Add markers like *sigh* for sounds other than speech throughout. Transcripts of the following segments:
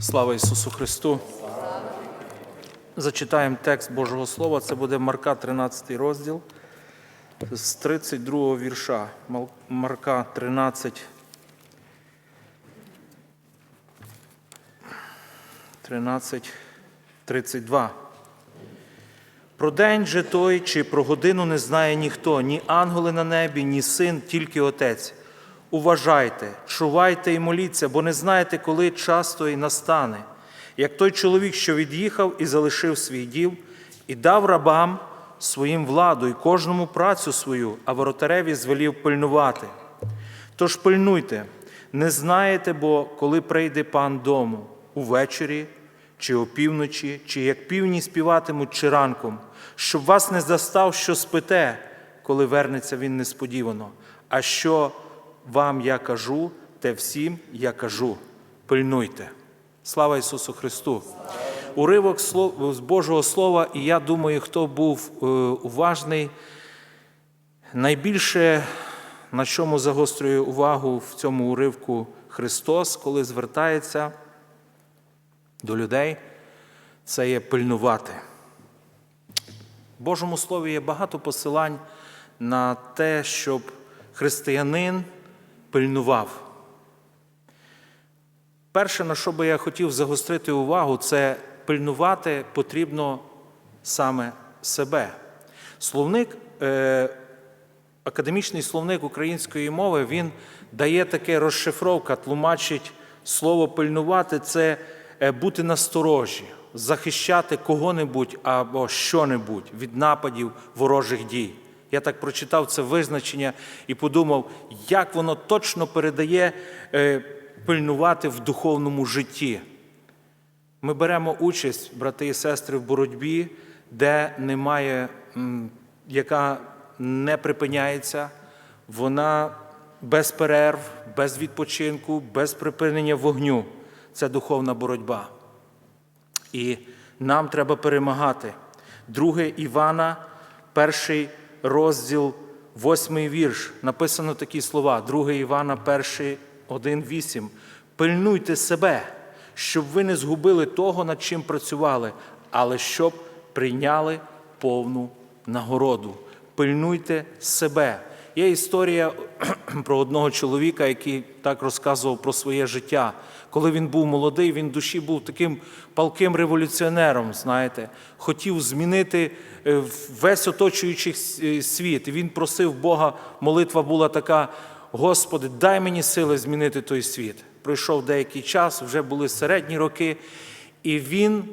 Слава Ісусу Христу! Зачитаємо текст Божого Слова. Це буде Марка 13 розділ з 32 вірша. Марка 13. 13, 32. Про день же той, чи про годину не знає ніхто, ні ангели на небі, ні син, тільки Отець. Уважайте, чувайте і моліться, бо не знаєте, коли час той настане. Як той чоловік, що від'їхав і залишив свій дів, і дав рабам своїм владу і кожному працю свою, а воротареві звелів пильнувати. Тож пильнуйте, не знаєте, бо коли прийде пан дому увечері, чи опівночі, чи як півні співатимуть, чи ранком, щоб вас не застав, що спите, коли вернеться він несподівано. А що вам я кажу, те всім я кажу. Пильнуйте. Слава Ісусу Христу! Уривок з Божого Слова, і я думаю, хто був е, уважний, Найбільше, на чому загострює увагу в цьому уривку Христос, коли звертається до людей, це є пильнувати. В Божому Слові є багато посилань на те, щоб християнин пильнував. Перше, на що би я хотів загострити увагу, це пильнувати потрібно саме себе. Словник, е, академічний словник української мови, він дає таке розшифровка, тлумачить слово пильнувати це е, бути насторожі, захищати кого-небудь або що-небудь від нападів ворожих дій. Я так прочитав це визначення і подумав, як воно точно передає е, пильнувати в духовному житті. Ми беремо участь, брати і сестри, в боротьбі, де немає, яка не припиняється, вона без перерв, без відпочинку, без припинення вогню. Це духовна боротьба. І нам треба перемагати. Друге Івана, перший розділ, восьмий вірш. Написано такі слова. Друге Івана, перший, один, вісім. Пильнуйте себе, щоб ви не згубили того, над чим працювали, але щоб прийняли повну нагороду. Пильнуйте себе. Є історія *clears throat* про одного чоловіка, який так розказував про своє життя. Коли він був молодий, він душі був таким палким революціонером, знаєте, хотів змінити е, весь оточуючий світ. І він просив Бога, молитва була така: Господи, дай мені сили змінити той світ. Пройшов деякий час, вже були середні роки, і він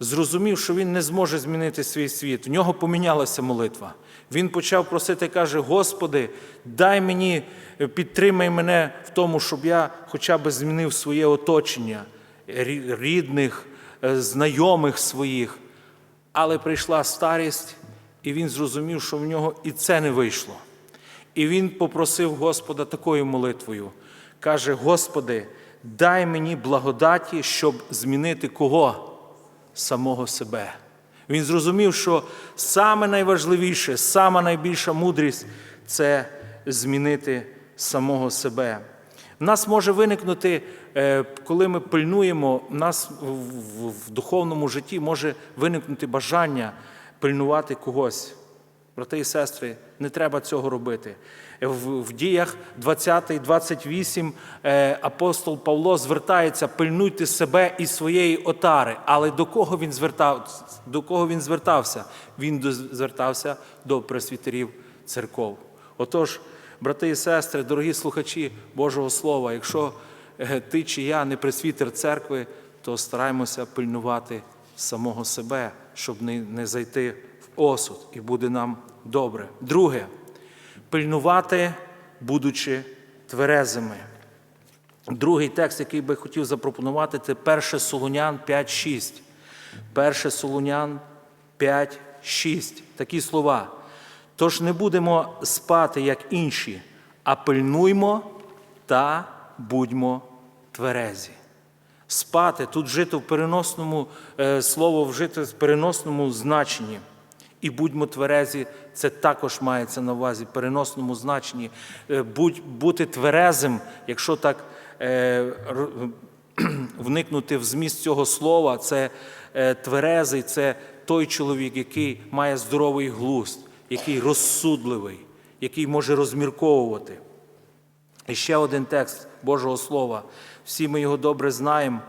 зрозумів, що він не зможе змінити свій світ. В нього помінялася молитва. Він почав просити, каже: Господи, дай мені, е, підтримай мене в тому, щоб я хоча б змінив своє оточення, рідних, е, знайомих своїх. Але прийшла старість, і він зрозумів, що в нього і це не вийшло. І він попросив Господа такою молитвою. Каже: Господи, дай мені благодаті, щоб змінити кого? Самого себе. Він зрозумів, що саме найважливіше, сама найбільша мудрість це змінити самого себе. У нас може виникнути, е, коли ми пильнуємо, у нас в духовному житті може виникнути бажання пильнувати когось. Брати і сестри, не треба цього робити. В, в діях 20, 28 е, апостол Павло звертається, пильнуйте себе і своєї отари. Але до кого він звертав, до кого він звертався? Він звертався до пресвітерів церков. Отож, брати і сестри, дорогі слухачі Божого Слова, якщо е, ти чи я не пресвітер церкви, то стараємося пильнувати самого себе, щоб не, не зайти осуд, і буде нам добре. Друге, пильнувати, будучи тверезими. Другий текст, який би хотів запропонувати, це 1 Солунян 5.6. 1 Солунян 5.6. Такі слова. Тож не будемо спати, як інші, а пильнуймо та будьмо тверезі. Спати тут жити в переносному е, слово вжити в переносному значенні. І будьмо тверезі, це також мається на увазі, переносному значенні. Е, Будь, бути тверезим, якщо так е, вникнути в зміст цього слова, це е, тверезий, це той чоловік, який має здоровий глузд, який розсудливий, який може розмірковувати. І ще один текст Божого Слова. Всі ми його добре знаємо.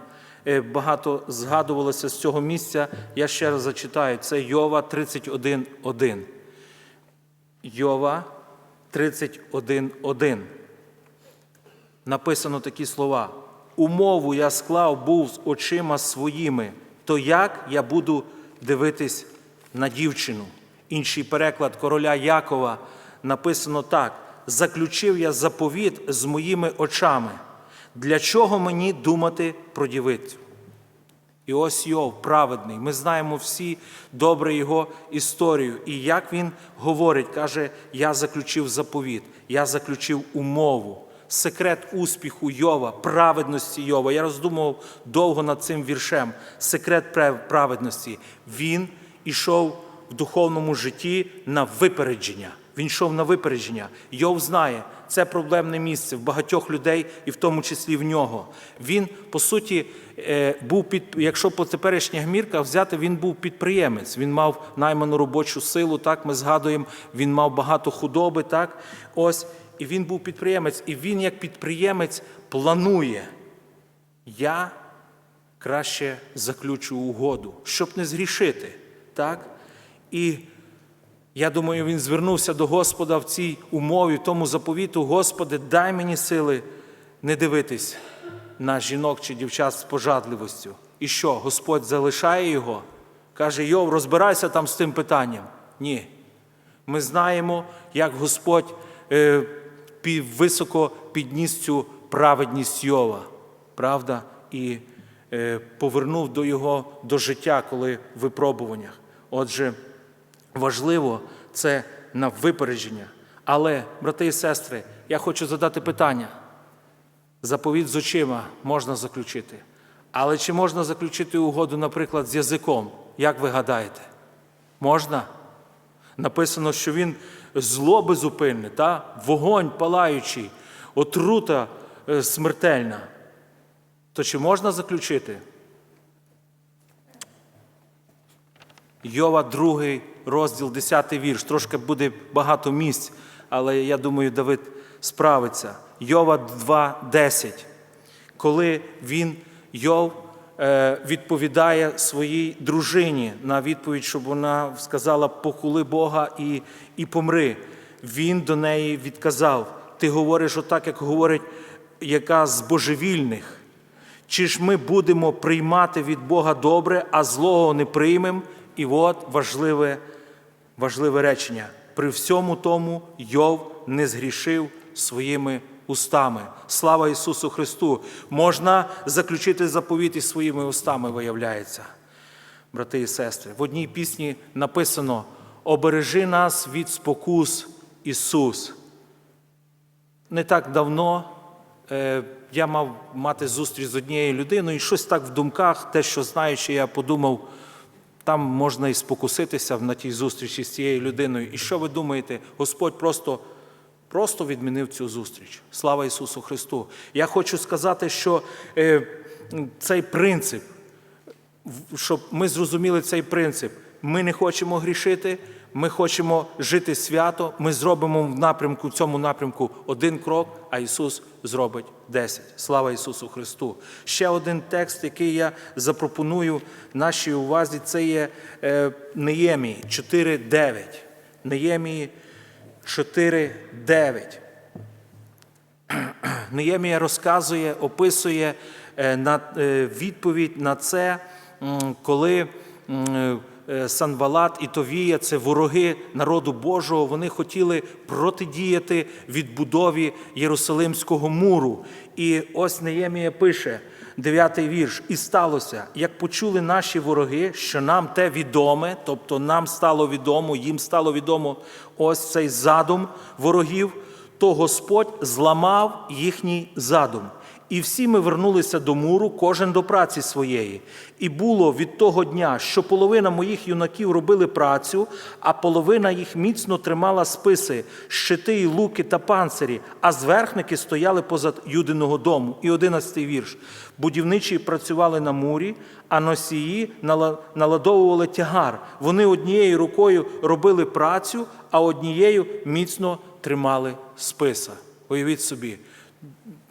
Е, Багато згадувалося з цього місця. Я ще раз зачитаю. Це Йова 31.1. Йова 31.1. Написано такі слова. Умову я склав був з очима своїми, то як я буду дивитись на дівчину? Інший переклад короля Якова написано так: заключив я заповіт з моїми очами. Для чого мені думати про дівицю? І ось Йов, праведний. Ми знаємо всі добре його історію. І як він говорить, каже: Я заключив заповіт, я заключив умову. Секрет успіху Йова, праведності Йова. Я роздумував довго над цим віршем. Секрет праведності. Він ішов в духовному житті на випередження. Він йшов на випередження. Йов знає, це проблемне місце в багатьох людей, і в тому числі в нього. Він, по суті, е, був під, якщо по теперішніх мірках взяти, він був підприємець. Він мав найману робочу силу, так ми згадуємо, він мав багато худоби, так ось. І він був підприємець, і він, як підприємець, планує. Я краще заключу угоду, щоб не згрішити. Так? І я думаю, він звернувся до Господа в цій умові, в тому заповіту, Господи, дай мені сили не дивитись на жінок чи дівчат з пожадливостю. І що, Господь залишає його? Каже, Йов, розбирайся там з тим питанням. Ні. Ми знаємо, як Господь е, високо підніс цю праведність Йова, правда, і е, повернув до його до життя, коли в випробуваннях. Отже, важливо це на випередження. Але, брати і сестри, я хочу задати питання. Заповіт з очима можна заключити. Але чи можна заключити угоду, наприклад, з язиком? Як ви гадаєте? Можна? Написано, що він зло безупинне, та? вогонь палаючий, отрута е, смертельна. То чи можна заключити? Йова, другий розділ, 10 вірш. Трошки буде багато місць, але я думаю, Давид справиться. Йова 2.10. Коли він, Йов, е, відповідає своїй дружині на відповідь, щоб вона сказала похули Бога і, і помри. Він до неї відказав: Ти говориш отак, як говорить яка з божевільних. Чи ж ми будемо приймати від Бога добре, а злого не приймемо? І от важливе, важливе речення. При всьому тому Йов не згрішив своїми устами. Слава Ісусу Христу! Можна заключити заповіт із своїми устами, виявляється. Брати і сестри, в одній пісні написано: Обережи нас від спокус, Ісус. Не так давно е, я мав мати зустріч з однією людиною, і щось так в думках, те, що знаючи, я подумав, там можна і спокуситися на тій зустрічі з цією людиною. І що ви думаєте? Господь просто, просто відмінив цю зустріч. Слава Ісусу Христу! Я хочу сказати, що е, цей принцип, щоб ми зрозуміли цей принцип. Ми не хочемо грішити, ми хочемо жити свято. Ми зробимо в напрямку, в цьому напрямку один крок, а Ісус зробить десять. Слава Ісусу Христу! Ще один текст, який я запропоную нашій увазі, це є е, Неємії 4.9. Неємії 4.9. *clears throat* Неємія розказує, описує е, е, відповідь на це, коли е, і Товія, це вороги народу Божого, вони хотіли протидіяти відбудові Єрусалимського муру. І ось Неємія пише, дев'ятий вірш, і сталося, як почули наші вороги, що нам те відоме, тобто нам стало відомо, їм стало відомо ось цей задум ворогів то Господь зламав їхній задум І всі ми вернулися до муру, кожен до праці своєї. І було від того дня, що половина моїх юнаків робили працю, а половина їх міцно тримала списи, щити, і луки та панцирі, а зверхники стояли позад юдиного дому. І одинадцятий вірш. Будівничі працювали на мурі, а носії наладовували тягар. Вони однією рукою робили працю, а однією міцно тримали списа. Уявіть собі,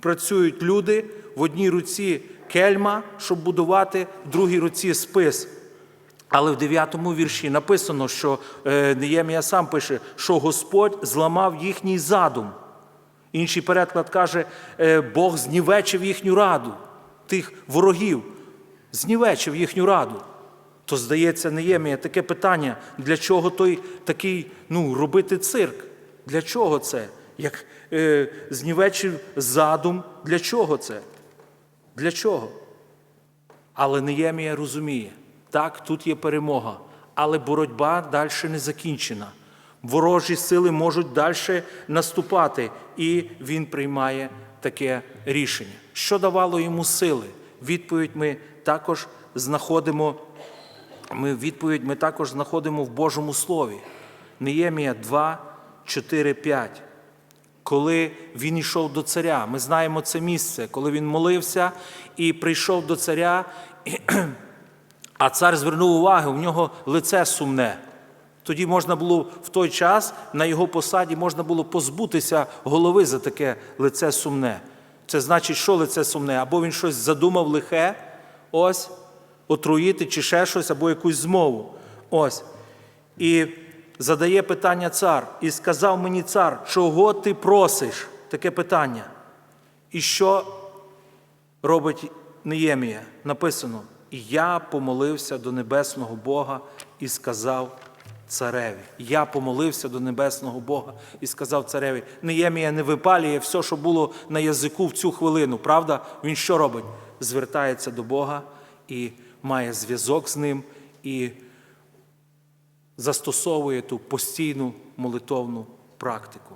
працюють люди в одній руці кельма, щоб будувати, в другій руці спис. Але в 9 вірші написано, що е, Неємія сам пише, що Господь зламав їхній задум. Інший переклад каже, е, Бог знівечив їхню раду, тих ворогів, знівечив їхню раду. То, здається, Неємія таке питання, для чого той такий, ну, робити цирк? Для чого це? Як е, знівечив задум, для чого це? Для чого? Але Неємія розуміє, так, тут є перемога, але боротьба далі не закінчена. Ворожі сили можуть далі наступати, і він приймає таке рішення. Що давало йому сили? Відповідь ми також знаходимо. Ми відповідь ми також знаходимо в Божому Слові. Неємія 2, 4, 5 коли він йшов до царя. Ми знаємо це місце, коли він молився і прийшов до царя, *clears throat* а цар звернув увагу, в нього лице сумне. Тоді можна було в той час на його посаді можна було позбутися голови за таке лице сумне. Це значить, що лице сумне? Або він щось задумав лихе, ось, отруїти чи ще щось, або якусь змову. Ось. І задає питання цар. І сказав мені цар, чого ти просиш? Таке питання. І що робить Неємія? Написано: І я помолився до небесного Бога і сказав цареві. Я помолився до небесного Бога і сказав цареві. Неємія не випалює все, що було на язику в цю хвилину. Правда? Він що робить? Звертається до Бога і має зв'язок з ним. і застосовує ту постійну молитовну практику.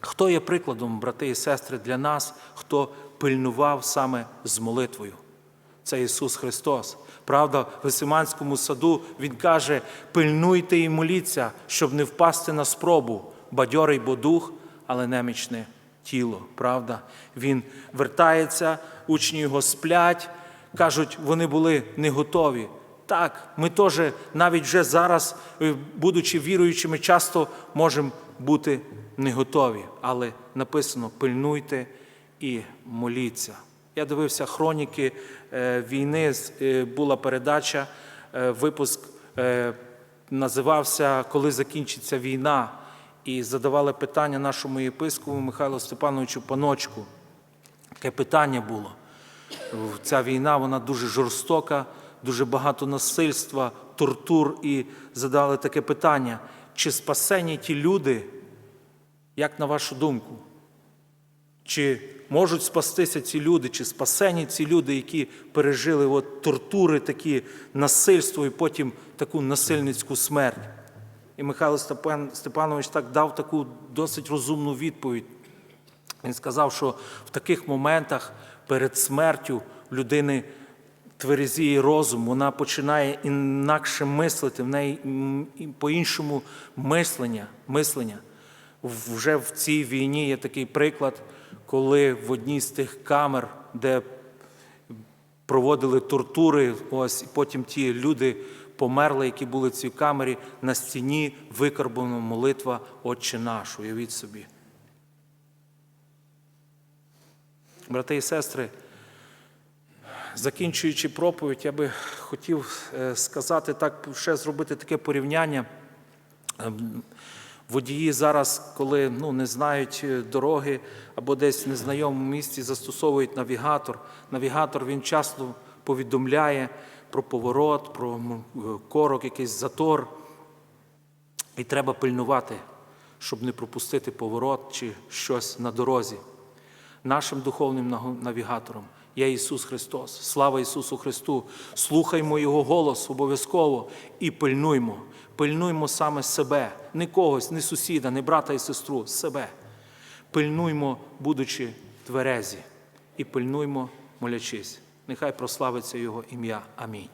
Хто є прикладом, брати і сестри, для нас, хто пильнував саме з молитвою? Це Ісус Христос. Правда, в Гесиманському саду Він каже: пильнуйте і моліться, щоб не впасти на спробу, бадьорий бо дух, але немічне тіло. Правда? Він вертається, учні його сплять, кажуть, вони були не готові. Так, ми теж навіть вже зараз, е, будучи віруючими, часто можемо бути не готові. Але написано: пильнуйте і моліться. Я дивився хроніки е, війни, е, була передача, випуск називався Коли закінчиться війна. І задавали питання нашому єпископу Михайлу Степановичу Паночку. Таке питання було. Ця війна вона дуже жорстока, дуже багато насильства, тортур. І задали таке питання: чи спасені ті люди, як на вашу думку? Чи можуть спастися ці люди, чи спасені ці люди, які пережили от тортури, такі насильство і потім таку насильницьку смерть? І Михайло Степанович так дав таку досить розумну відповідь. Він сказав, що в таких моментах перед смертю людини тверезіє розум, вона починає інакше мислити, в неї по-іншому мислення. мислення. Вже в цій війні є такий приклад, коли в одній з тих камер, де проводили тортури, ось і потім ті люди померли, які були в цій камері, на стіні викарбована молитва Отче наш, уявіть собі. Брати і сестри, закінчуючи проповідь, я би хотів е, сказати так, ще зробити таке порівняння. Ем, Водії зараз, коли ну, не знають е, дороги або десь в незнайомому місці, застосовують навігатор. Навігатор він часто повідомляє про поворот, про е, корок, якийсь затор. І треба пильнувати, щоб не пропустити поворот чи щось на дорозі. Нашим духовним навігатором є Ісус Христос. Слава Ісусу Христу! Слухаймо Його голос обов'язково і пильнуймо. Пильнуймо саме себе, не когось, не сусіда, не брата і сестру, себе. Пильнуймо, будучи тверезі. і пильнуймо, молячись. Нехай прославиться Його ім'я. Амінь.